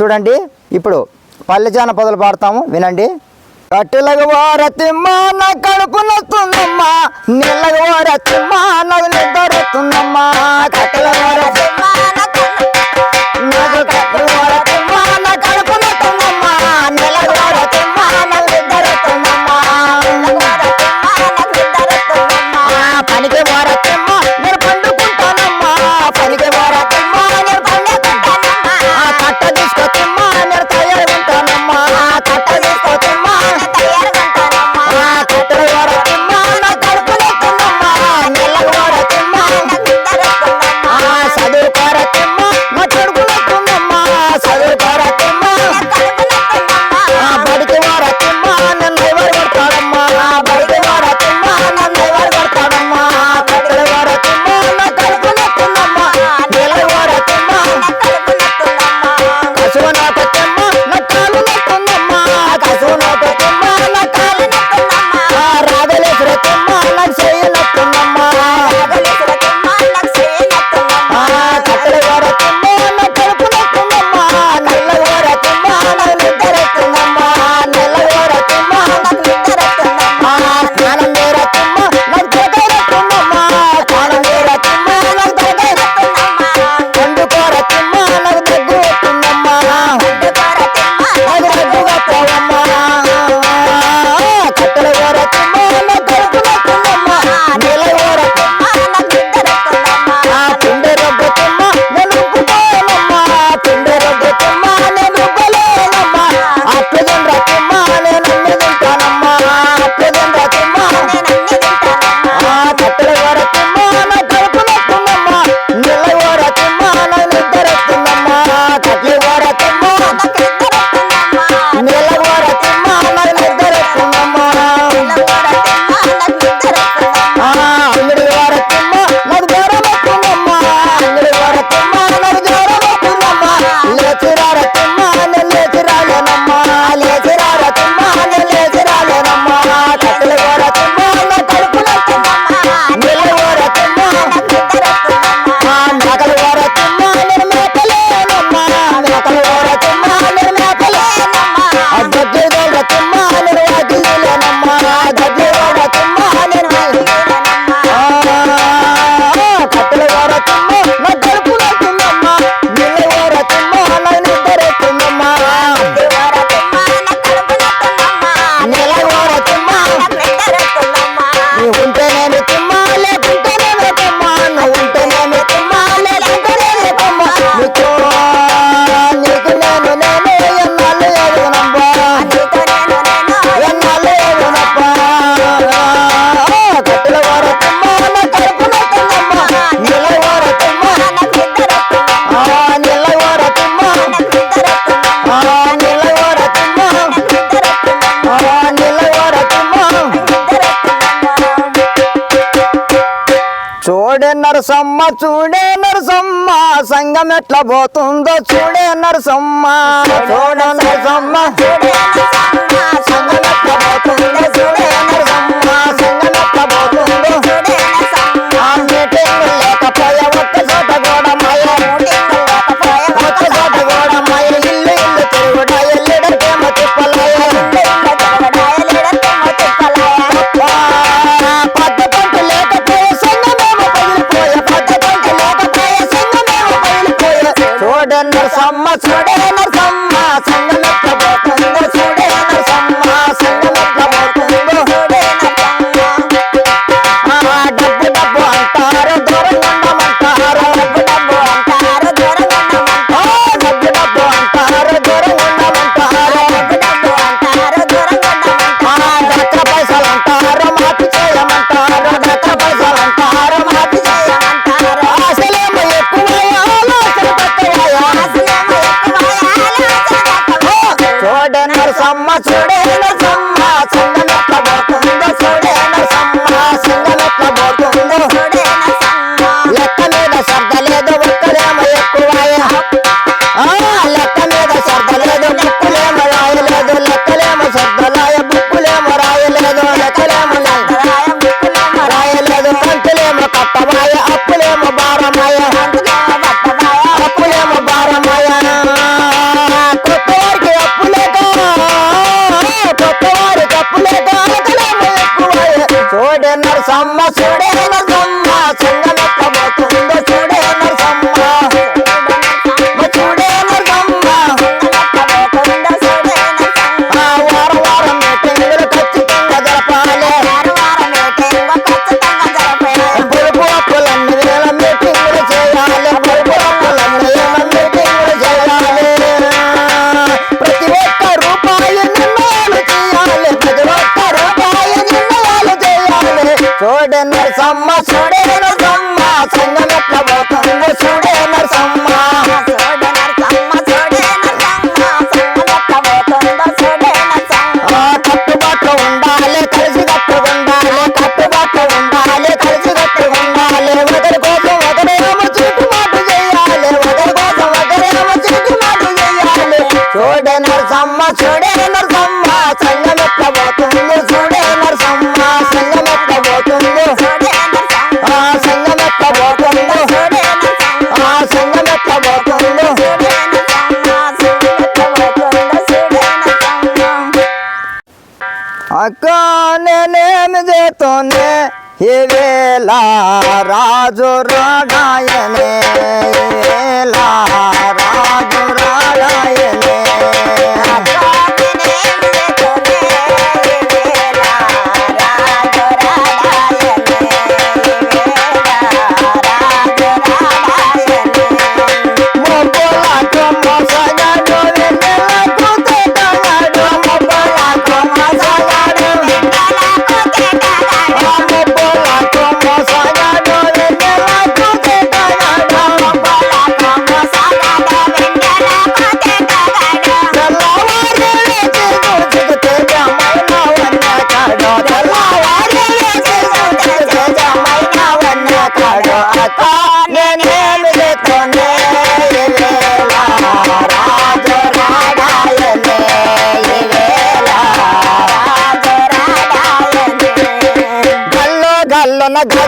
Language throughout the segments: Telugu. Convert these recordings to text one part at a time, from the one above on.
చూడండి ఇప్పుడు పల్లెజాన పదలు పాడతాము వినండి. కట్టెలగవారతిమ్మా నా కడుపు నొస్తుందమ్మా నెలగవారతిమ్మా నాకు నిద్ర వస్తుందమ్మా. కట్టెలగవారతిమ్మా నాకు నరసమ్మ చూడే నరసమ్మ సంగం ఎట్లా పోతుందో చూడే నరసమ్మ చూడే నరసమ్మ సంగం ఎట్లా పోతుందో చూడే నరసమ్మ సంగం ఎట్లా పోతుందో చూడే నరసమ్మ లేకపోయా ఒక్క చోట చెడైన సమాచారం Jordan. ఏవేలా రాజు రాగాయనే ನಗಲ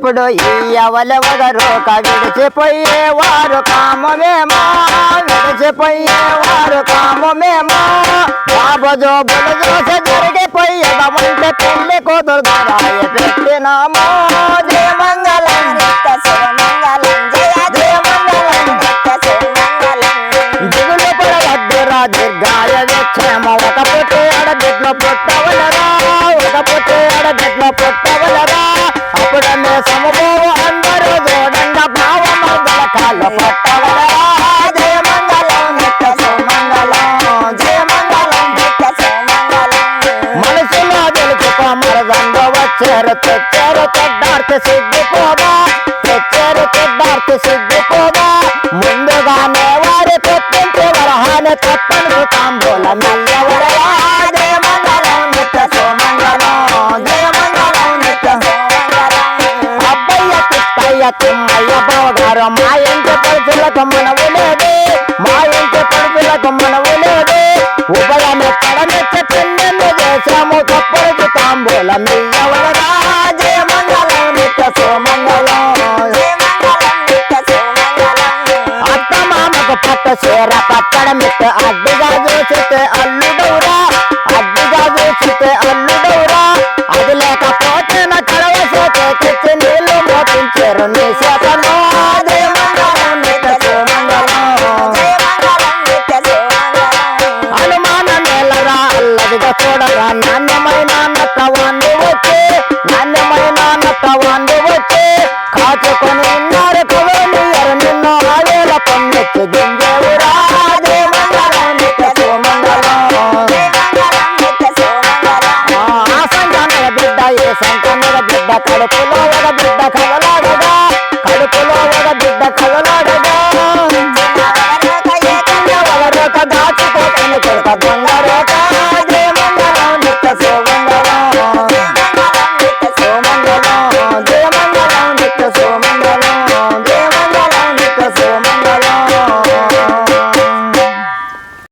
ఇప్పుడు ఈ ఎవలెవదరో విడిచిపోయేవారు కామమేమో విడిచిపోయేవారు కామమేమో బాబుజో బులు చూసి జరిగిపోయేదమంటే పెళ్ళి కూతురు దొరాయి ఒక పుట్టి ఆడబిడ్లు పుట్టవలరా ఒక పుట్టి ఆడబిడ్లు పుట్టవలరా చెప్పను తాంబూల నల్లవరవా జయమంగళం నిత్య సోమంగళం జయమంగళం నిత్య సోమంగళం అబ్బయ్య తిప్పయ్య తిమ్మయ్య పోగారు మా ఇంటి పరిచయ